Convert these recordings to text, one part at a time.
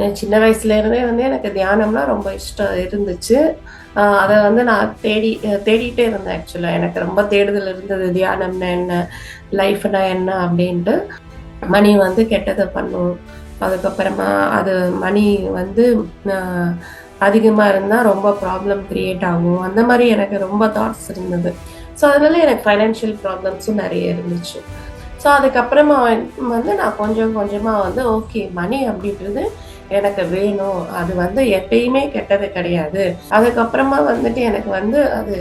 நான் சின்ன வயசுலேருந்தே வந்து எனக்கு தியானம்னா ரொம்ப இஷ்டம் இருந்துச்சு. அதை வந்து நான் தேடி தேடிகிட்டே தேடிட்டே இருந்தேன் ஆக்சுவலாக எனக்கு ரொம்ப தேடுதல் இருந்தது தியானம்னா என்ன லைஃப்னா என்ன அப்படின்ட்டு. மணி வந்து கெட்டதை பண்ணும். அதுக்கப்புறமா அது மணி வந்து அதிகமாக இருந்தால் ரொம்ப ப்ராப்ளம் க்ரியேட் ஆகும். அந்த மாதிரி எனக்கு ரொம்ப தாட்ஸ் இருந்தது. ஸோ அதனால எனக்கு ஃபைனான்ஷியல் ப்ராப்ளம்ஸும் நிறைய இருந்துச்சு. ஸோ அதுக்கப்புறமா வந்து நான் கொஞ்சம் கொஞ்சமாக வந்து ஓகே மணி அப்படின்றது எனக்கு வேணும். அது வந்து எப்பயுமே கெட்டது கிடையாது. அதுக்கப்புறமா வந்துட்டு எனக்கு வந்து அது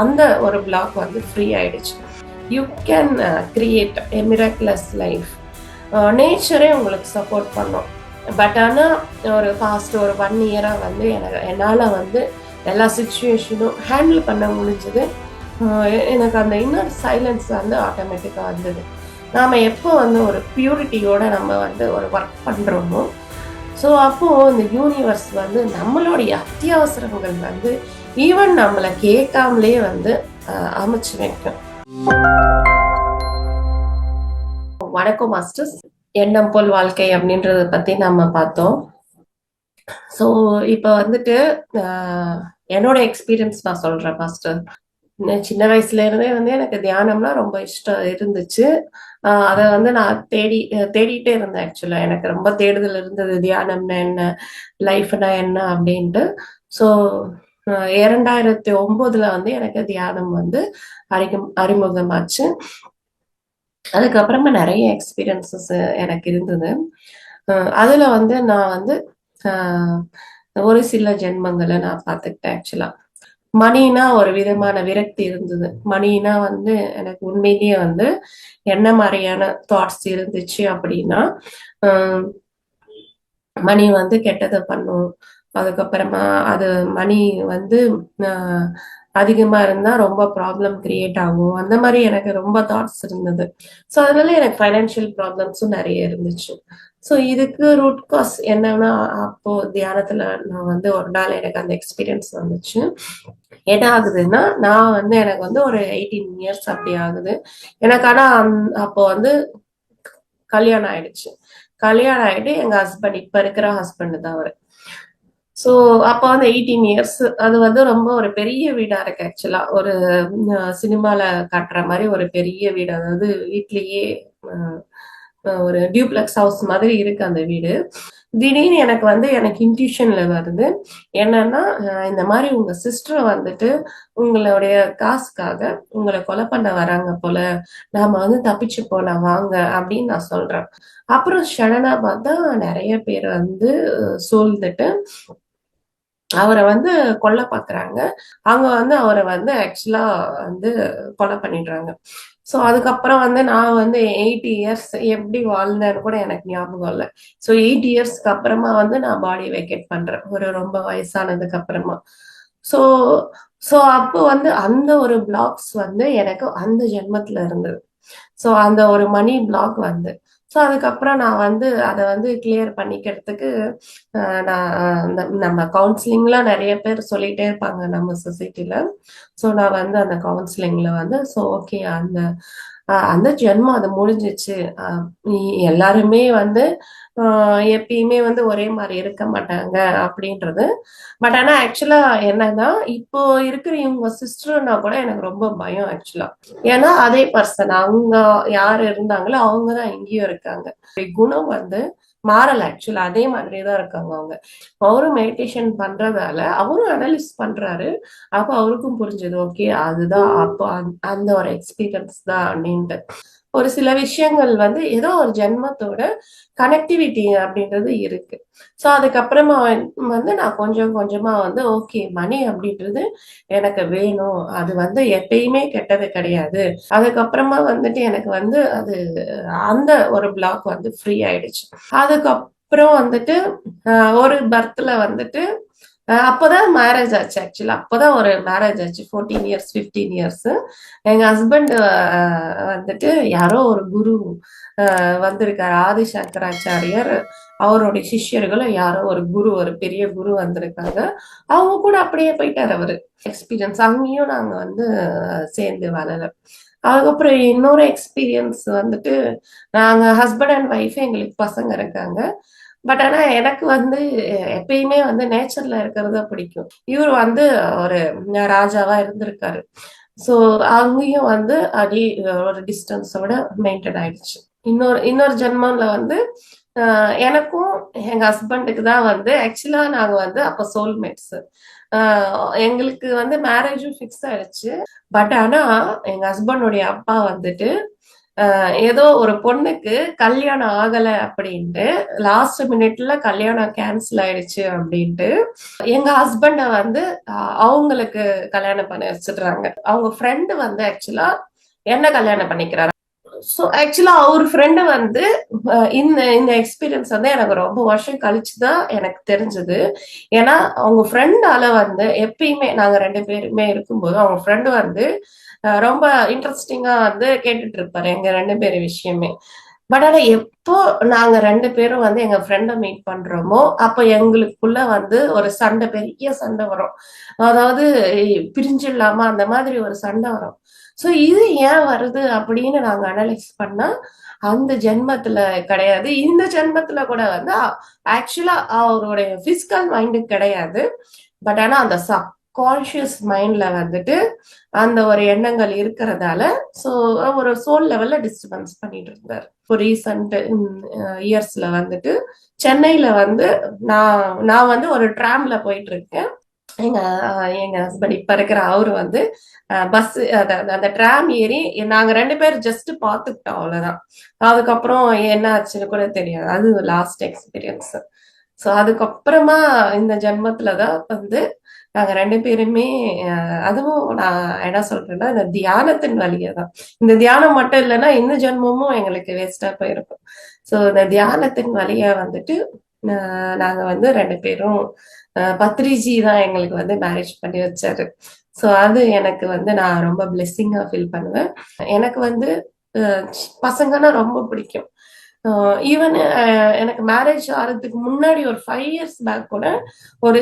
அந்த ஒரு பிளாக் வந்து ஃப்ரீ ஆயிடுச்சு. You can create a life நேச்சரே உங்களுக்கு சப்போர்ட் பண்ணும். பட் ஆனால் ஒரு ஃபாஸ்ட் ஒரு ஒன் இயராக வந்து எனக்கு என்னால் வந்து எல்லா சுச்சுவேஷனும் ஹேண்டில் பண்ண முடிஞ்சது. Uh, எனக்கு அந்த இன்னர் சைலன்ஸ் வந்து ஆட்டோமேட்டிக்காக வந்தது. நாம் எப்போ வந்து ஒரு பியூரிட்டியோட நம்ம வந்து ஒரு ஒர்க் பண்ணுறோமோ ஸோ அப்போது இந்த யூனிவர்ஸ் வந்து நம்மளுடைய அத்தியாவசரங்கள் வந்து ஈவன் நம்மளை கேட்காமலே வந்து அமைச்சு வைக்கும். வணக்கம் மாஸ்டர்ஸ் எண்ணம் போல் வாழ்க்கை அப்படின்றத பத்தி நம்ம பார்த்தோம். ஸோ இப்போ வந்துட்டு ஆஹ், என்னோட எக்ஸ்பீரியன்ஸ் நான் சொல்றேன் மாஸ்டர் சின்ன வயசுல இருந்தே வந்து எனக்கு தியானம்னா ரொம்ப இஷ்டம் இருந்துச்சு. அதை வந்து நான் தேடி தேடிட்டே இருந்தேன் ஆக்சுவலா எனக்கு ரொம்ப தேடுதல் இருந்தது. தியானம்னா என்ன? லைஃப்னா என்ன அப்படின்ட்டு. ஸோ இரண்டாயிரத்தி ஒன்பதுல வந்து எனக்கு தியானம் வந்து அறிமுகம் அறிமுகமாச்சு. அதுக்கப்புறமா நிறைய எக்ஸ்பீரியன்சஸ் எனக்கு இருந்தது. அதுல வந்து நான் வந்து ஒரு சில ஜென்மங்களை நான் பார்த்துக்கிட்டேன் ஆக்சுவலா மணினா ஒரு விதமான விரக்தி இருந்தது. மணினா வந்து எனக்கு உண்மையிலேயே வந்து என்ன மாதிரியான தாட்ஸ் இருந்துச்சு அப்படின்னா மணி வந்து கெட்டதை பண்ணும். அதுக்கப்புறமா அது மணி வந்து அதிகமா இருந்தா ரொம்ப ப்ராப்ளம் கிரியேட் ஆகும். அந்த மாதிரி எனக்கு ரொம்ப தாட்ஸ் இருந்தது. ஸோ அதனால எனக்கு ஃபைனான்சியல் ப்ராப்ளம்ஸும் நிறைய இருந்துச்சு. ஸோ இதுக்கு ரூட் காஸ் என்னன்னா அப்போ தியானத்துல நான் வந்து ஒரு நாள் எனக்கு அந்த எக்ஸ்பீரியன்ஸ் வந்துச்சு. என்ன ஆகுதுன்னா நான் வந்து எனக்கு வந்து ஒரு எயிட்டீன் இயர்ஸ் அப்படி ஆகுது. எனக்கு ஆனா அந் அப்போ வந்து கல்யாணம் ஆயிடுச்சு. கல்யாணம் ஆயிட்டு எங்க ஹஸ்பண்ட் இப்ப இருக்கிற ஹஸ்பண்ட் தான் அவரு. ஸோ அப்போ வந்து எயிட்டீன் இயர்ஸ் அது வந்து ரொம்ப ஒரு பெரிய வீடா இருக்கு ஆக்சுவலா ஒரு சினிமால காட்டுற மாதிரி ஒரு பெரிய வீடு. அதாவது வீட்லயே ஒரு டியூப்ளெக்ஸ் ஹவுஸ் மாதிரி இருக்கு அந்த வீடு. திடீர்னு எனக்கு வந்து எனக்கு இன்ட்யூஷன்ல வருது. என்னன்னா இந்த மாதிரி உங்க சிஸ்டர் வந்துட்டு உங்களுடைய காசுக்காக உங்களை கொலை பண்ண வராங்க போல. நாம வந்து தப்பிச்சு போலாம் வாங்க அப்படின்னு நான் சொல்றேன். அப்புறம் சடனா பார்த்தா நிறைய பேர் வந்து சூழ்ந்துட்டு அவரை வந்து கொல்ல பாக்குறாங்க. அவங்க வந்து அவரை வந்து ஆக்சுவலா வந்து கொலை பண்ணிடுறாங்க. ஸோ அதுக்கப்புறம் வந்து நான் வந்து எயிட் இயர்ஸ் எப்படி வாழ்ந்தேன்னு கூட எனக்கு ஞாபகம் இல்லை. ஸோ எயிட் இயர்ஸ்க்கு அப்புறமா வந்து நான் பாடி வெக்கேட் பண்றேன். ஒரு ரொம்ப வயசானதுக்கு அப்புறமா. ஸோ ஸோ அப்போ வந்து அந்த ஒரு பிளாக்ஸ் வந்து எனக்கு அந்த ஜென்மத்துல இருந்தது. ஸோ அந்த ஒரு மணி பிளாக் வந்து. ஸோ அதுக்கப்புறம் நான் வந்து அதை வந்து கிளியர் பண்ணிக்கிறதுக்கு நான் அந்த நம்ம கவுன்சிலிங்லாம் நிறைய பேர் சொல்லிட்டே இருப்பாங்க நம்ம சொசைட்டில ஸோ நான் வந்து அந்த கவுன்சிலிங்ல வந்து ஸோ ஓகே அந்த அந்த ஜென்மம் அது முடிஞ்சிச்சு அஹ், எல்லாருமே வந்து எப்பயுமே வந்து ஒரே மாதிரி இருக்க மாட்டாங்க அப்படின்றது. பட் ஆனா ஆக்சுவலா என்னன்னா இப்போ இருக்கிற இவங்க சிஸ்டர்னா கூட எனக்கு ரொம்ப பயம் ஆக்சுவலா. ஏன்னா அதே பர்சன் அவங்க யார் இருந்தாங்களோ அவங்க தான் இங்கேயும் இருக்காங்க. குணம் வந்து மாறல. ஆக்சுவலா அதே மாதிரிதான் இருக்காங்க அவங்க. அவரும் மெடிடேஷன் பண்றதால அவரும் அனலிஸ் பண்றாரு. அப்ப அவருக்கும் புரிஞ்சது ஓகே அதுதான் அப்போ அந்த- அந்த ஒரு எக்ஸ்பீரியன்ஸ் தான் அப்படின்ட்டு. ஒரு சில விஷயங்கள் வந்து ஏதோ ஒரு ஜென்மத்தோட கனெக்டிவிட்டி அப்படின்றது இருக்கு. ஸோ அதுக்கப்புறமா வந்து நான் கொஞ்சம் கொஞ்சமா வந்து ஓகே மணி அப்படின்றது எனக்கு வேணும். அது வந்து எப்பயுமே கெட்டது கிடையாது. அதுக்கப்புறமா வந்துட்டு எனக்கு வந்து அது அந்த ஒரு பிளாக் வந்து ஃப்ரீ ஆயிடுச்சு. அதுக்கப்புறம் வந்துட்டு ஒரு பர்த்ல வந்துட்டு அப்போதான் மேரேஜ் ஆச்சு ஆக்சுவலா அப்போதான் ஒரு மேரேஜ் ஆச்சு ஃபோர்டீன் இயர்ஸ் ஃபிஃப்டீன் இயர்ஸ் எங்க ஹஸ்பண்ட் வந்துட்டு யாரோ ஒரு குரு வந்திருக்காரு ஆதிசங்கராச்சாரியர் அவருடைய சிஷ்யர்களும் யாரோ ஒரு குரு ஒரு பெரிய குரு வந்திருக்காங்க. அவங்க கூட அப்படியே போயிட்டார் அவரு. எக்ஸ்பீரியன்ஸ் அங்கேயும் நாங்க வந்து சேர்ந்து வளரல அதுக்கப்புறம் இன்னொரு எக்ஸ்பீரியன்ஸ் வந்துட்டு நாங்க ஹஸ்பண்ட் அண்ட் ஒய்ஃப் எங்களுக்கு பசங்க இருக்காங்க. பட் ஆனா எனக்கு வந்து எப்பயுமே வந்து நேச்சர்ல இருக்கிறது பிடிக்கும். இவர் வந்து ஒரு ராஜாவா இருந்திருக்காரு. ஸோ அங்கேயும் வந்து அடி ஒரு டிஸ்டன்ஸோட மெயின்டைன் ஆயிடுச்சு. இன்னொரு இன்னொரு ஜென்மம்ல வந்து எனக்கும் எங்க ஹஸ்பண்டுக்கு தான் வந்து ஆக்சுவலா நாங்க வந்து அப்ப சோல்மேட்ஸ் எங்களுக்கு வந்து மேரேஜும் ஃபிக்ஸ் ஆயிடுச்சு. பட் ஆனா எங்க ஹஸ்பண்டோடைய அப்பா வந்துட்டு ஏதோ ஒரு பொண்ணுக்கு கல்யாணம் ஆகல அப்படின்ட்டு லாஸ்ட் மினிட்ல கல்யாணம் கேன்சல் ஆயிடுச்சு அப்படின்ட்டு எங்க ஹஸ்பண்ட வந்து அவங்களுக்கு கல்யாணம் பண்ணி வச்சிடுறாங்க. அவங்க ஃப்ரெண்டு வந்து ஆக்சுவலா என்ன கல்யாணம் பண்ணிக்கிறாரு ஸோ ஆக்சுவலா அவர் ஃப்ரெண்டு வந்து இந்த இந்த எக்ஸ்பீரியன்ஸ் வந்து எனக்கு ரொம்ப வருஷம் கழிச்சு தான் எனக்கு தெரிஞ்சது. ஏன்னா அவங்க ஃப்ரெண்டால வந்து எப்பயுமே நாங்க ரெண்டு பேருமே இருக்கும்போது அவங்க ஃப்ரெண்டு வந்து ரொம்ப இன்ட்ரெஸ்டிங்கா வந்து கேட்டுட்டு இருப்பாரு எங்க ரெண்டு பேர் விஷயமே. பட் ஆனா எப்போ நாங்க ரெண்டு பேரும் வந்து எங்க ஃப்ரெண்டை மீட் பண்றோமோ அப்ப எங்களுக்குள்ள வந்து ஒரு சண்டை பெரிய சண்டை வரும். அதாவது பிரிஞ்சிடலாமா அந்த மாதிரி ஒரு சண்டை வரும். சோ இது ஏன் வருது அப்படின்னு நாங்க அனலைஸ் பண்ணா அந்த ஜென்மத்துல கிடையாது. இந்த ஜென்மத்துல கூட வந்து ஆக்சுவலா அவருடைய பிசிக்கல் மைண்டு கிடையாது. பட் ஆனா அந்த சப் கான்ஷியஸ் மைண்ட்ல வந்துட்டு அந்த ஒரு எண்ணங்கள் இருக்கிறதால ஸோ ஒரு சோல் லெவல்ல டிஸ்டர்பன்ஸ் பண்ணிட்டு இருந்தார். இப்போ ரீசன்ட் இயர்ஸ்ல வந்துட்டு சென்னையில வந்து நான் நான் வந்து ஒரு ட்ராம்ல போயிட்டு இருக்கேன். எங்க எங்க ஹஸ்பண்ட் இப்ப இருக்கிற அவரு வந்து பஸ் அந்த ட்ராம் ஏறி நாங்க ரெண்டு பேரும் ஜஸ்ட் பாத்துக்கிட்டோம் அவ்வளவுதான். அதுக்கப்புறம் என்ன ஆச்சுன்னு கூட தெரியாது. அது லாஸ்ட் எக்ஸ்பீரியன்ஸ் ஸோ அதுக்கப்புறமா இந்த ஜென்மத்துலதான் வந்து நாங்க ரெண்டு பேருமே அதுவும் நான் என்ன சொல்றேன்னா இந்த தியானத்தின் வழியே தான். இந்த தியானம் மட்டும் இல்லைன்னா இந்த ஜென்மமும் எங்களுக்கு வேஸ்டா போயிருக்கும். ஸோ இந்த தியானத்தின் வழியா வந்துட்டு நாங்க வந்து ரெண்டு பேரும் பத்ரிஜி தான் எங்களுக்கு வந்து மேரேஜ் பண்ணி வச்சாரு. ஸோ அது எனக்கு வந்து நான் ரொம்ப பிளெஸ்ஸிங்காக ஃபீல் பண்ணுவேன். எனக்கு வந்து பசங்கன்னா ரொம்ப பிடிக்கும். ஈவன் uh, எனக்கு மேரேஜ் ஆகிறதுக்கு முன்னாடி ஒரு ஃபைவ் இயர்ஸ் பேக் கூட ஒரு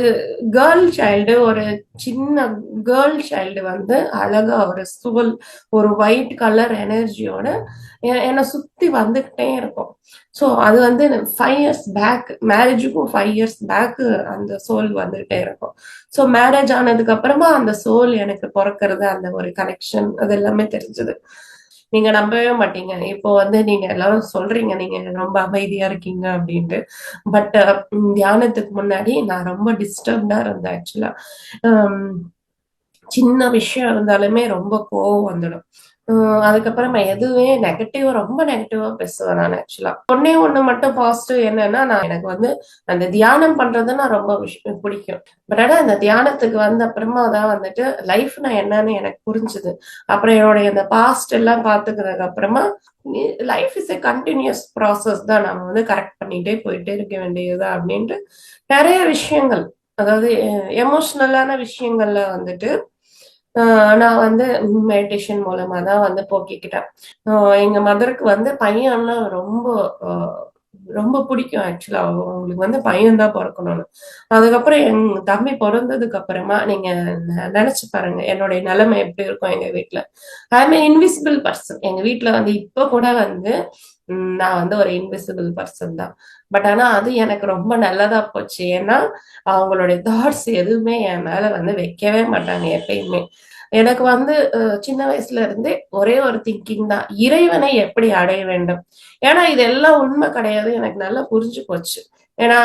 கேர்ள் சைல்டு ஒரு சின்ன கேர்ள் சைல்டு வந்து அழகா ஒரு சோல் ஒரு ஒயிட் கலர் எனர்ஜியோட என்னை சுத்தி வந்துகிட்டே இருக்கும். ஸோ அது வந்து ஃபைவ் இயர்ஸ் பேக் மேரேஜுக்கும் ஃபைவ் இயர்ஸ் பேக் அந்த சோல் வந்துகிட்டே இருக்கும். ஸோ மேரேஜ் ஆனதுக்கு அப்புறமா அந்த சோல் எனக்கு பிறக்கிறது அந்த ஒரு கனெக்ஷன் அது எல்லாமே தெரிஞ்சது. நீங்க நம்பவே மாட்டீங்க. இப்போ வந்து நீங்க எல்லாரும் சொல்றீங்க நீங்க ரொம்ப அமைதியா இருக்கீங்க அப்படின்ட்டு. பட் தியானத்துக்கு முன்னாடி நான் ரொம்ப டிஸ்டர்ப்டா இருந்தேன் ஆக்சுவலா. சின்ன விஷயம் இருந்தாலுமே ரொம்ப கோவம் வந்துடும். அதுக்கப்புறமா எதுவே நெகட்டிவா ரொம்ப நெகட்டிவா பேசுவேன் நான் ஆக்சுவலா ஒன்னே ஒண்ணு மட்டும் பாசிட்டிவ் என்னன்னா நான் எனக்கு வந்து அந்த தியானம் பண்றதுன்னா ரொம்ப விஷயம் பிடிக்கும். பட் ஆனா அந்த தியானத்துக்கு வந்த அப்புறமா தான் வந்துட்டு லைஃப் நான் என்னன்னு எனக்கு புரிஞ்சுது. அப்புறம் என்னுடைய அந்த பாஸ்ட் எல்லாம் பாத்துக்கிறதுக்கு அப்புறமா life is a continuous process தான் நம்ம வந்து கரெக்ட் பண்ணிட்டே போயிட்டே இருக்க வேண்டியது அப்படின்ட்டு நிறைய விஷயங்கள் அதாவது எமோஷ்னலான விஷயங்கள்ல வந்துட்டு நான் வந்து மெடிடேஷன் மூலமா தான் வந்து போக்கிக்கிட்டேன். எங்க மதருக்கு வந்து பையன்னா ரொம்ப ரொம்ப பிடிக்கும் ஆக்சுவலா அவங்களுக்கு வந்து பையன் தான் பிறக்கணும்னு அதுக்கப்புறம் என் தம்பி பிறந்ததுக்கு அப்புறமா நீங்க நினைச்சு பாருங்க என்னுடைய நிலைமை எப்படி இருக்கும் எங்க வீட்டுல ஐ இன்விசிபிள் பர்சன் எங்க வீட்டுல வந்து இப்ப கூட வந்து நான் வந்து ஒரு இன்விசிபிள் பர்சன் தான். பட் ஆனா அது எனக்கு ரொம்ப நல்லதா போச்சு. ஏன்னா அவங்களுடைய தாட்ஸ் எதுவுமே என் மேல வந்து வைக்கவே மாட்டாங்க எப்பயுமே. எனக்கு வந்து சின்ன வயசுல இருந்தே ஒரே ஒரு திங்கிங் தான். இறைவனை எப்படி அடைய வேண்டும்? ஏன்னா இது எல்லாம் உண்மை கிடையாது. எனக்கு நல்லா புரிஞ்சு போச்சு. ஏன்னா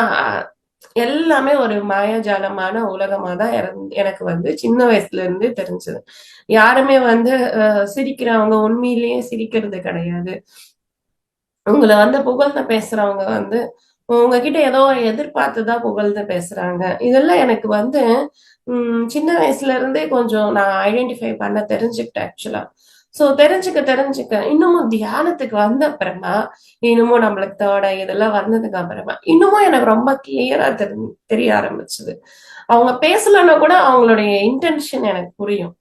எல்லாமே ஒரு மாயாஜாலமான உலகமா தான் எனக்கு வந்து சின்ன வயசுல இருந்து தெரிஞ்சது. யாருமே வந்து சிரிக்கிறவங்க உண்மையிலேயே சிரிக்கிறது கிடையாது. உங்களை வந்து புகழ்ந்து பேசுறவங்க வந்து உங்ககிட்ட ஏதோ எதிர்பார்த்துதான் புகழ்ந்து பேசுறாங்க. இதெல்லாம் எனக்கு வந்து உம் சின்ன வயசுல இருந்தே கொஞ்சம் நான் ஐடென்டிஃபை பண்ண தெரிஞ்சுக்கிட்டேன் ஆக்சுவலா ஸோ தெரிஞ்சுக்க தெரிஞ்சுக்க இன்னமும் தியானத்துக்கு வந்த அப்புறமா இன்னமும் நம்மளுக்கு தோட இதெல்லாம் வந்ததுக்கு அப்புறமா இன்னமும் எனக்கு ரொம்ப கிளியரா தெரி தெரிய ஆரம்பிச்சுது. அவங்க பேசலன்னா கூட அவங்களுடைய இன்டென்ஷன் எனக்கு புரியும்.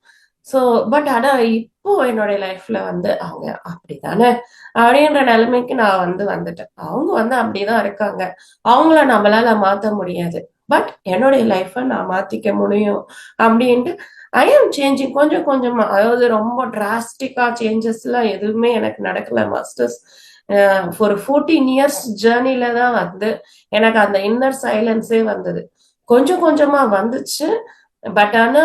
சோ பட் ஆனா இப்போ என்னுடைய லைஃப்ல வந்து அவங்க அப்படித்தானே? அப்படின்ற நிலைமைக்கு நான் வந்து வந்துட்டேன். அவங்க வந்து அப்படிதான் இருக்காங்க. அவங்கள நம்மளால மாத்த முடியாது. பட் என்னுடைய லைஃப்பை நான் மாத்திக்க முடியும் அப்படின்ட்டு ஐ ஆம் சேஞ்சிங் கொஞ்சம் கொஞ்சமா அதாவது ரொம்ப டிராஸ்டிக்கா சேஞ்சஸ் எல்லாம் எதுவுமே எனக்கு நடக்கல மாஸ்டர்ஸ் ஒரு ஃபோர்டீன் இயர்ஸ் ஜேர்னில தான் வந்து எனக்கு அந்த இன்னர் சைலன்ஸே வந்தது. கொஞ்சம் கொஞ்சமா வந்துச்சு. பட் ஆனா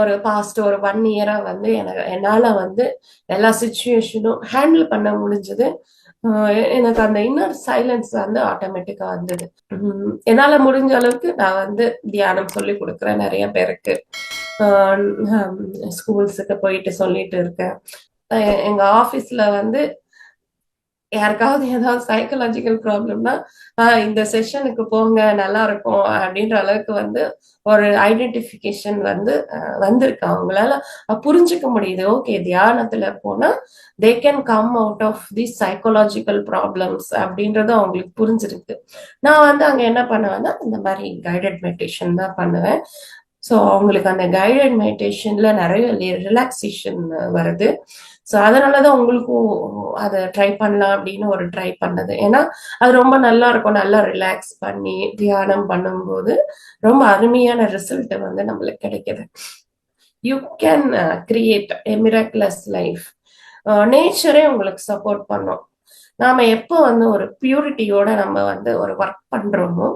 ஒரு பாஸ்ட் ஒரு ஒன் இயரா வந்து எனக்கு என்னால வந்து எல்லா சுச்சுவேஷனும் ஹேண்டில் பண்ண முடிஞ்சது. எனக்கு அந்த இன்னர் சைலன்ஸ் வந்து ஆட்டோமேட்டிக்கா வந்தது. என்னால முடிஞ்ச அளவுக்கு நான் வந்து தியானம் சொல்லி கொடுக்குறேன் நிறைய பேருக்கு. ஸ்கூல்ஸுக்கு போயிட்டு சொல்லிட்டு இருக்கேன். எங்க ஆபீஸ்ல வந்து யாருக்காவது ஏதாவது சைக்கலாஜிக்கல் ப்ராப்ளம்னா இந்த செஷனுக்கு போங்க நல்லா இருக்கும் அப்படின்ற அளவுக்கு வந்து ஒரு ஐடென்டிஃபிகேஷன் வந்து வந்திருக்கு. அவங்களால புரிஞ்சுக்க முடியுது. ஓகே தியானத்துல போனா they can come out of the psychological problems அப்படின்றதும் அவங்களுக்கு புரிஞ்சிருக்கு. நான் வந்து அங்க என்ன பண்ணுவேன்னா இந்த மாதிரி கைடட் மெடிடேஷன் தான் பண்ணுவேன். ஸோ அவங்களுக்கு அந்த கைடட் மெடிடேஷன்ல நிறைய ரிலாக்ஸேஷன் வருது. ஸோ அதனாலதான் உங்களுக்கும் அதை ட்ரை பண்ணலாம் அப்படின்னு ஒரு ட்ரை பண்ணது. ஏன்னா அது ரொம்ப நல்லா இருக்கும். நல்லா ரிலாக்ஸ் பண்ணி தியானம் பண்ணும்போது ரொம்ப அருமையான ரிசல்ட் வந்து நம்மளுக்கு கிடைக்குது. You can create a miraculous life நேச்சரே உங்களுக்கு சப்போர்ட் பண்ணும். நாம எப்போ வந்து ஒரு பியூரிட்டியோட நம்ம வந்து ஒரு ஒர்க் பண்றோமோ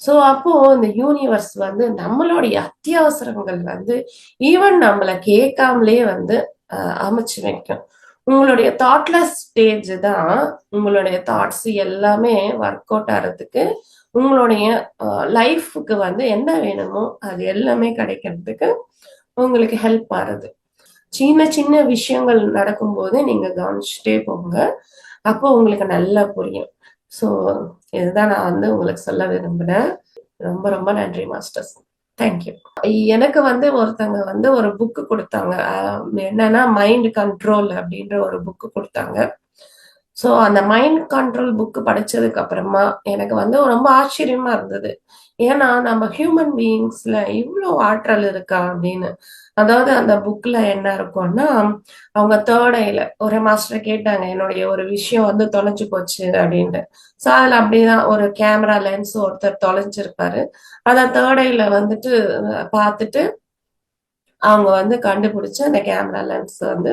ஸோ அப்போ இந்த யூனிவர்ஸ் வந்து நம்மளுடைய அத்தியாவசரங்கள் வந்து ஈவன் நம்மளை கேட்காமலே வந்து அமைச்சு வைக்கும். உங்களுடைய தாட்லெஸ் ஸ்டேஜ் தான் உங்களுடைய தாட்ஸ் எல்லாமே ஒர்க் அவுட் ஆகிறதுக்கு உங்களுடைய லைஃபுக்கு வந்து என்ன வேணுமோ அது எல்லாமே கிடைக்கிறதுக்கு உங்களுக்கு ஹெல்ப் ஆகுது சின்ன சின்ன விஷயங்கள் நடக்கும்போது நீங்க கவனிச்சுட்டே போங்க. அப்போ உங்களுக்கு நல்லா புரியும். ஸோ இதுதான் நான் வந்து உங்களுக்கு சொல்ல விரும்பினேன் ரொம்ப ரொம்ப நன்றி மாஸ்டர்ஸ் தேங்க்யூ எனக்கு வந்து ஒருத்தங்க வந்து ஒரு புக்கு கொடுத்தாங்க. என்னன்னா மைண்ட் கண்ட்ரோல் அப்படின்ற ஒரு புக்கு கொடுத்தாங்க. ஸோ அந்த மைண்ட் கண்ட்ரோல் புக்கு படிச்சதுக்கு அப்புறமா எனக்கு வந்து ரொம்ப ஆச்சரியமா இருந்தது. ஏன்னா நம்ம ஹியூமன் பீயிங்ஸ்ல இவ்வளோ ஆற்றல் இருக்கா அப்படின்னு. அதாவது அந்த புக்ல என்ன இருக்கும்னா அவங்க தேர்ட் ஒரு மாஸ்டர் கேட்டாங்க என்னுடைய ஒரு விஷயம் வந்து தொலைஞ்சு போச்சு அப்படின்ட்டு. ஸோ அதுல அப்படிதான் ஒரு கேமரா லென்ஸ் ஒருத்தர் தொலைஞ்சிருப்பாரு. அதை தேர்ட் வந்துட்டு பார்த்துட்டு அவங்க வந்து கண்டுபிடிச்சு அந்த கேமரா லென்ஸ் வந்து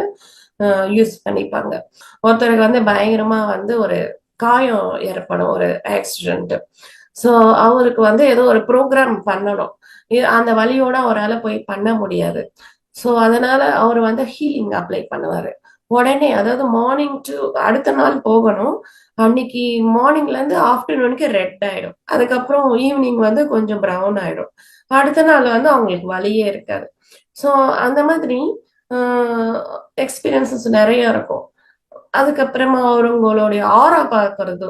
யூஸ் பண்ணிப்பாங்க. ஒருத்தருக்கு வந்து பயங்கரமா வந்து ஒரு காயம் ஏற்படும் ஒரு ஆக்சிடென்ட் ஸோ அவருக்கு வந்து ஏதோ ஒரு ப்ரோக்ராம் பண்ணணும். அந்த வழியோட அவரால் போய் பண்ண முடியாது. ஸோ அதனால அவர் வந்து ஹீலிங் அப்ளை பண்ணுவாரு. உடனே அதாவது மார்னிங் டு அடுத்த நாள் போகணும். அன்னைக்கு மார்னிங்ல இருந்து ஆஃப்டர்நூனுக்கு ரெட் ஆயிடும். அதுக்கப்புறம் ஈவினிங் வந்து கொஞ்சம் ப்ரௌன் ஆயிடும். அடுத்த நாள் வந்து அவங்களுக்கு வலியே இருக்காது. ஸோ அந்த மாதிரி எக்ஸ்பீரியன்சஸ் நிறைய இருக்கும். அதுக்கப்புறமா அவங்களுடைய ஆரா பார்க்கறது.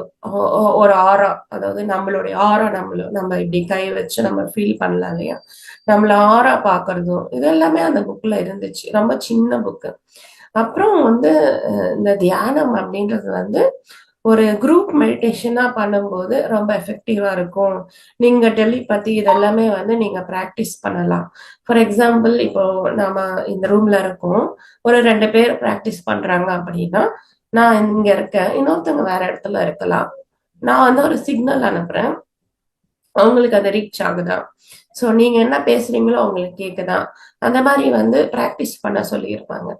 ஒரு ஆரா அதாவது நம்மளுடைய ஆரா நம்மள நம்ம இப்படி கை வச்சு நம்ம ஃபீல் பண்ணலாம் இல்லையா? நம்மள ஆரா பார்க்கறதும் இது எல்லாமே அந்த புக்ல இருந்துச்சு. ரொம்ப சின்ன புக்கு அப்புறம் வந்து இந்த தியானம் அப்படின்றது வந்து ஒரு குரூப் மெடிடேஷனாக பண்ணும்போது ரொம்ப எஃபெக்டிவாக இருக்கும். நீங்கள் டெலிபதி இதெல்லாமே வந்து நீங்கள் ப்ராக்டிஸ் பண்ணலாம். ஃபார் எக்ஸாம்பிள் இப்போ நாம இந்த ரூம்ல இருக்கோம். ஒரு ரெண்டு பேர் ப்ராக்டிஸ் பண்ணுறாங்க அப்படின்னா நான் இங்கே இருக்கேன். இன்னொருத்தவங்க வேற இடத்துல இருக்கலாம். நான் வந்து ஒரு சிக்னல் அனுப்புகிறேன் அவங்களுக்கு அது ரீச் ஆகுதா? ஸோ நீங்கள் என்ன பேசுறீங்களோ அவங்களுக்கு கேட்குதா அந்த மாதிரி வந்து ப்ராக்டிஸ் பண்ண சொல்லியிருப்பாங்க.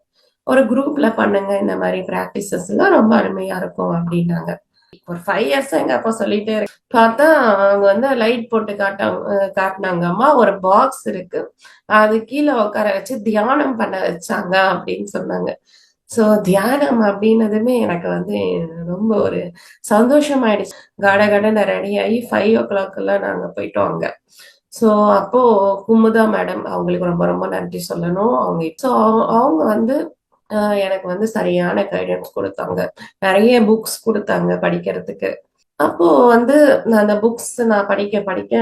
ஒரு குரூப்ல பண்ணுங்க இந்த மாதிரி ப்ராக்டிசஸ் எல்லாம் ரொம்ப அருமையா இருக்கும் அப்படின்னாங்க. ஒரு ஃபைவ் இயர்ஸ் எங்க அப்பா சொல்லிட்டே இருக்கு பார்த்தா அவங்க வந்து லைட் போட்டு காட்டாங்க காட்டினாங்க. அம்மா ஒரு பாக்ஸ் இருக்கு. அது கீழே உட்கார வச்சு தியானம் பண்ண வச்சாங்க அப்படின்னு சொன்னாங்க. ஸோ தியானம் அப்படின்னதுமே எனக்கு வந்து ரொம்ப ஒரு சந்தோஷமாயிடுச்சு. கட கடனை ரெடி ஆகி ஃபைவ் ஓ கிளாக் எல்லாம் நாங்க போயிட்டோம் அங்க. ஸோ அப்போ குமுதா மேடம் அவங்களுக்கு ரொம்ப ரொம்ப நன்றி சொல்லணும். அவங்க ஸோ அவங்க வந்து எனக்கு வந்து சரியான கைடன்ஸ் கொடுத்தாங்க. நிறைய புக்ஸ் கொடுத்தாங்க படிக்கிறதுக்கு. அப்போ வந்து நான் அந்த புக்ஸ் நான் படிக்க படிக்க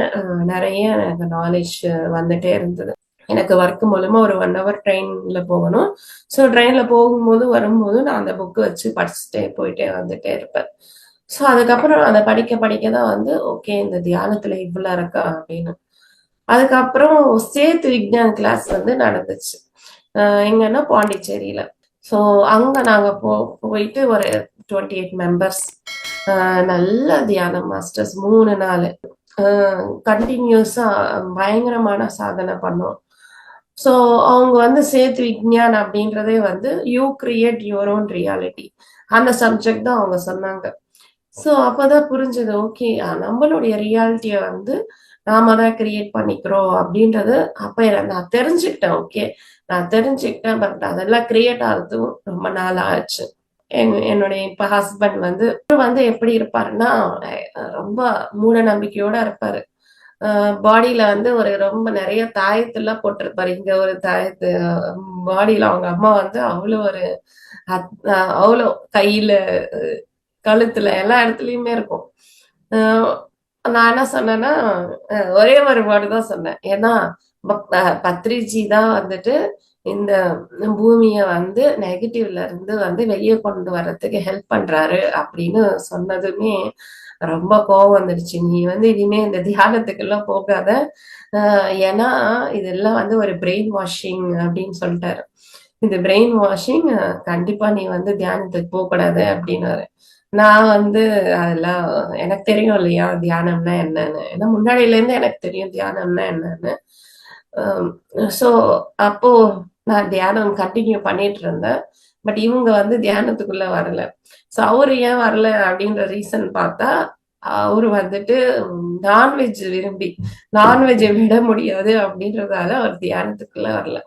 நிறைய எனக்கு நாலேஜ் வந்துட்டே இருந்தது. எனக்கு ஒர்க் மூலமா ஒரு ஒன் ஹவர் ட்ரெயின்ல போகணும். ஸோ ட்ரெயின்ல போகும்போது வரும்போது நான் அந்த புக்கு வச்சு படிச்சுட்டே போயிட்டே வந்துட்டே இருப்பேன். ஸோ அதுக்கப்புறம் அதை படிக்க படிக்க தான் வந்து ஓகே இந்த தியானத்துல இவ்வளோ இருக்கா அப்படின்னு. அதுக்கப்புறம் சேத்து விக்ஞான் கிளாஸ் வந்து நடந்துச்சு. எங்கன்னா பாண்டிச்சேரியில. ஸோ அங்க நாங்க போ போயிட்டு ஒரு டுவெண்ட்டி எயிட் மெம்பர்ஸ் நல்ல தியானம் மாஸ்டர்ஸ் மூணு நாள். கண்டினியூஸா பயங்கரமான சாதனை பண்ணோம். ஸோ அவங்க வந்து சேத் விக்ஞான் அப்படின்றதே வந்து you create your own reality அந்த சப்ஜெக்ட் தான் அவங்க சொன்னாங்க. ஸோ அப்போதான் புரிஞ்சது ஓகே நம்மளுடைய ரியாலிட்டியை வந்து நாம தான் கிரியேட் பண்ணிக்கிறோம். அப்படின்றது அப்ப நான் தெரிஞ்சுக்கிட்டேன் ஓகே நான் தெரிஞ்சுக்கிட்டேன் பட் அதெல்லாம் கிரியேட் ஆகுறதும் ரொம்ப நாள் ஆச்சு. என்னுடைய இப்ப ஹஸ்பண்ட் வந்து வந்து எப்படி இருப்பாருன்னா ரொம்ப மூட நம்பிக்கையோட இருப்பாரு. பாடியில வந்து ஒரு ரொம்ப நிறைய தாயத்தெல்லாம் போட்டிருப்பாரு. இங்க ஒரு தாயத்து பாடியில அவங்க அம்மா வந்து அவ்வளோ ஒரு அவ்வளோ கையில கழுத்துல எல்லா இடத்துலயுமே இருக்கும். நான் என்ன சொன்னேன்னா ஒரே ஒரு வேர்டு தான் சொன்னேன். ஏன்னா பத்ரிஜி தான் வந்துட்டு இந்த பூமிய வந்து நெகட்டிவ்ல இருந்து வந்து வெளியே கொண்டு வர்றதுக்கு ஹெல்ப் பண்றாரு அப்படின்னு சொன்னதுமே ரொம்ப கோவம் வந்துடுச்சு நீ வந்து இனிமே இந்த தியானத்துக்கெல்லாம் போகாத. ஏன்னா இதெல்லாம் வந்து ஒரு பிரெயின் வாஷிங் அப்படின்னு சொல்லிட்டாரு. இந்த பிரெயின் வாஷிங் கண்டிப்பா நீ வந்து தியானத்துக்கு போகக்கூடாது அப்படின்னாரு. நான் வந்து அதெல்லாம் எனக்கு தெரியும் இல்லையா தியானம்னா என்னன்னு. ஏன்னா முன்னாடியில இருந்து எனக்கு தெரியும் தியானம்னா என்னன்னு. Um, ஸோ அப்போ நான் தியானம் கண்டினியூ பண்ணிட்டு இருந்தேன் பட் இவங்க வந்து தியானத்துக்குள்ள வரல. ஸோ அவரு ஏன் வரல அப்படின்ற ரீசன் பார்த்தா அவரு வந்துட்டு நான்வெஜ் விரும்பி நான்வெஜ்ஜை விட முடியாது அப்படின்றதால அவர் தியானத்துக்குள்ள வரல.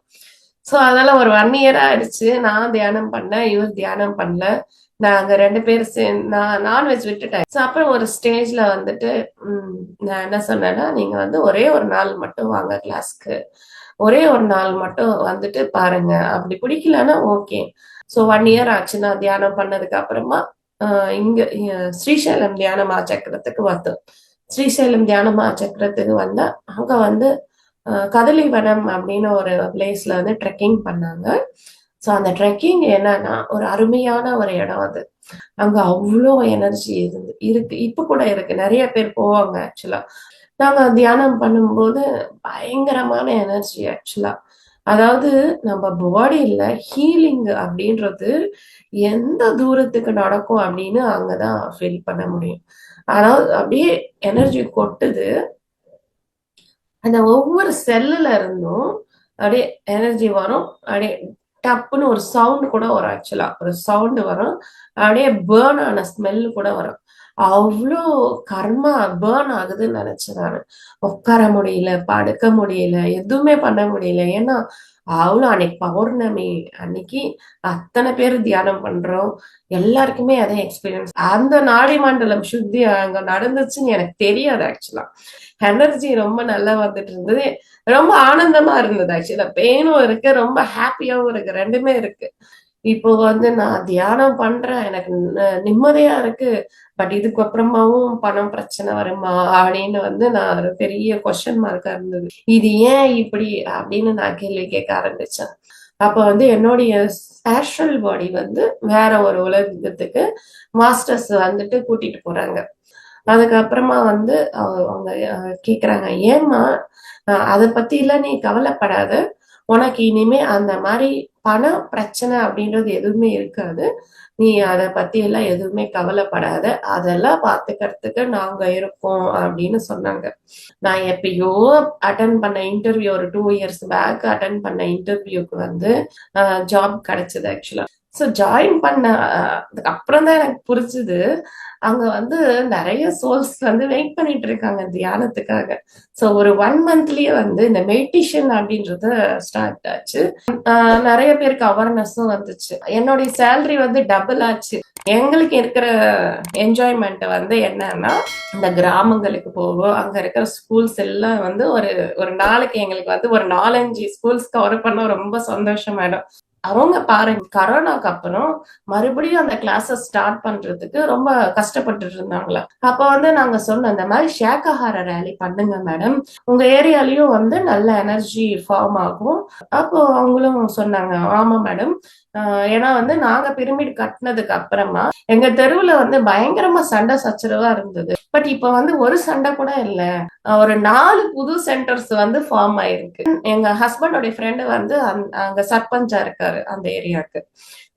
ஸோ அதனால ஒரு ஒன் இயர் ஆயிடுச்சு. நான் தியானம் பண்ணேன் இவர் தியானம் பண்ணல. நாங்க ரெண்டு பேரும் சேர்ந்து நான் நான்வெஜ் விட்டுட்டேன். ஸோ அப்புறம் ஒரு ஸ்டேஜ்ல வந்துட்டு நான் என்ன சொன்னேன்னா நீங்க வந்து ஒரே ஒரு நாள் மட்டும் வாங்க கிளாஸ்க்கு ஒரே ஒரு நாள் மட்டும் வந்துட்டு பாருங்க. அப்படி பிடிக்கலன்னா ஓகே ஸோ ஒன் இயர் ஆச்சு. நான் தியானம் பண்ணதுக்கு அப்புறமா இங்க ஸ்ரீசைலம் தியானமா சக்கரத்துக்கு வந்தோம். ஸ்ரீசைலம் தியானமா சக்கரத்துக்கு வந்தா அங்க வந்து கதலிவனம் அப்படின்னு ஒரு பிளேஸ்ல வந்து ட்ரெக்கிங் பண்ணாங்க. ஸோ அந்த ட்ரெக்கிங் என்னன்னா ஒரு அருமையான ஒரு இடம் அது. அங்க அவ்வளோ எனர்ஜி இருந்து இருக்கு. இப்ப கூட இருக்கு. நிறைய பேர் போவாங்க ஆக்சுவலா நாங்க தியானம் பண்ணும்போது பயங்கரமான எனர்ஜி ஆக்சுவலா அதாவது நம்ம பாடியில ஹீலிங் அப்படின்றது எந்த தூரத்துக்கு நடக்கும் அப்படின்னு அங்கதான் ஃபீல் பண்ண முடியும். அதாவது அப்படியே எனர்ஜி கொட்டுது. அந்த ஒவ்வொரு செல்லுல இருந்தும் அப்படியே எனர்ஜி வரும். அப்படியே டப்புன்னு ஒரு சவுண்ட் கூட வரும் ஆக்சுவலா ஒரு சவுண்ட் வரும். அப்படியே பேர்ன் ஆன ஸ்மெல் கூட வரும். அவ்வளோ கர்மா பேர்ன் ஆகுதுன்னு நினைச்சேன் உட்கார முடியல படுக்க முடியல எதுவுமே பண்ண முடியல. ஏன்னா அவ்வளோ அன்னைக்கு பௌர்ணமி அன்னைக்கு அத்தனை பேர் தியானம் பண்றோம். எல்லாருக்குமே அதே எக்ஸ்பீரியன்ஸ் அந்த நாடி மண்டலம் சுத்தி அங்க நடந்துச்சுன்னு எனக்கு தெரியாது ஆக்சுவலா எனர்ஜி ரொம்ப நல்லா வந்துட்டு இருந்தது. ரொம்ப ஆனந்தமா இருந்தது ஆக்சுவலா பெயினும் இருக்கு ரொம்ப ஹாப்பியாவும் இருக்கு ரெண்டுமே இருக்கு. இப்போ வந்து நான் தியானம் பண்றேன். எனக்கு நிம்மதியா இருக்கு. பட் இதுக்கு அப்புறமாவும் பணம் பிரச்சனை வருமா அப்படின்னு வந்து நான் ஒரு பெரிய கொஸ்டின் மார்க்கா இருந்தது. இது ஏன் இப்படி அப்படின்னு நான் கேள்வி கேட்க ஆரம்பிச்சேன். அப்ப வந்து என்னுடைய ஆஸ்ட்ரல் பாடி வந்து வேற ஒரு உலகத்துக்கு மாஸ்டர்ஸ் வந்துட்டு கூட்டிட்டு போறாங்க. அதுக்கப்புறமா வந்து அவங்க கேக்குறாங்க ஏமா அதை பத்தி எல்லாம் நீ கவலைப்படாத. உனக்கு இனிமே அந்த மாதிரி பண பிரச்சனை அப்படின்றது எதுவுமே இருக்காது. நீ அதை பத்தி எல்லாம் எதுவுமே கவலைப்படாத. அதெல்லாம் பார்த்துக்கிறதுக்கு நாங்க இருக்கோம் அப்படின்னு சொன்னாங்க. நான் எப்பயோ அட்டன் பண்ண இன்டர்வியூ ஒரு டூ இயர்ஸ் பேக் அட்டன் பண்ண இன்டர்வியூக்கு வந்து ஜாப் கிடைச்சது ஆக்சுவலா ஸோ ஜாயின் பண்ண அதுக்கப்புறம் தான் எனக்கு புரிச்சுது அங்க வந்து நிறைய சோல்ஸ் வந்து வெயிட் பண்ணிட்டு இருக்காங்க தியானத்துக்காக. ஸோ ஒரு ஒன் மந்த்லயே வந்து இந்த மெடிடேஷன் அப்படின்றத ஸ்டார்ட் ஆச்சு. நிறைய பேருக்கு அவேர்னஸும் வந்துச்சு. என்னுடைய சேலரி வந்து டபுள் ஆச்சு. எங்களுக்கு இருக்கிற என்ஜாய்மெண்ட் வந்து என்னன்னா இந்த கிராமங்களுக்கு போவோம். அங்க இருக்கிற ஸ்கூல்ஸ் எல்லாம் வந்து ஒரு ஒரு நாளைக்கு எங்களுக்கு வந்து ஒரு நாலஞ்சு ஸ்கூல்ஸ் கவர் பண்ண ரொம்ப சந்தோஷம் மேடம் அவங்க பாருங்க கரோனாக்கு அப்புறம் மறுபடியும் அந்த கிளாஸஸ் ஸ்டார்ட் பண்றதுக்கு ரொம்ப கஷ்டப்பட்டு இருந்தாங்களா? அப்ப வந்து நாங்க சொன்னோம் இந்த மாதிரி ஷேக்கஹார ரேலி பண்ணுங்க மேடம் உங்க ஏரியாலயும் வந்து நல்ல எனர்ஜி ஃபார்ம் ஆகும். அப்போ அவங்களும் சொன்னாங்க ஆமா மேடம் ஏன்னா வந்து நாங்க பிரமிட் கட்டினதுக்கு அப்புறமா எங்க தெருவுல வந்து பயங்கரமா சண்டை சச்சரவா இருந்தது. பட் இப்ப வந்து ஒரு சண்டை கூட இல்ல. ஒரு நாலு புது சென்டர்ஸ் வந்து ஃபார்ம் ஆயிருக்கு. எங்க ஹஸ்பண்டோட ஃப்ரெண்டு வந்து அங்க சர்பஞ்சா இருக்காரு அந்த ஏரியாவுக்கு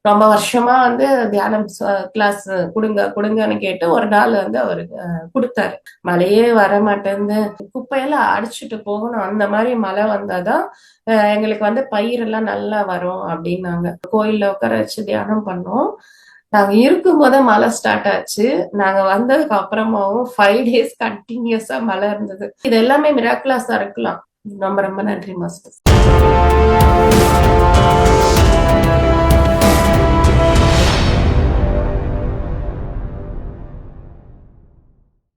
ரொம்ப வருஷமா வந்து தியானம் கிளாஸ் கொடுங்க கொடுங்கன்னு கேட்டு ஒரு நாள் வந்து அவரு கொடுத்தாரு. மழையே வர மாட்டேன்னு குப்பையெல்லாம் அடிச்சுட்டு போகணும். அந்த மாதிரி மழை வந்தாதான் எங்களுக்கு வந்து பயிரெல்லாம் நல்லா வரும் அப்படின்னாங்க. கோயில்ல உட்கார வச்சு தியானம் பண்ணோம். நாங்க இருக்கும்போதே மழை ஸ்டார்ட் ஆச்சு. நாங்க வந்ததுக்கு அப்புறமாவும் ஃபைவ் டேஸ் கண்டினியூஸா மழை இருந்தது. இது எல்லாமே மிராக்குலாஸா இருக்கலாம். ரொம்ப ரொம்ப நன்றி மாஸ்டர்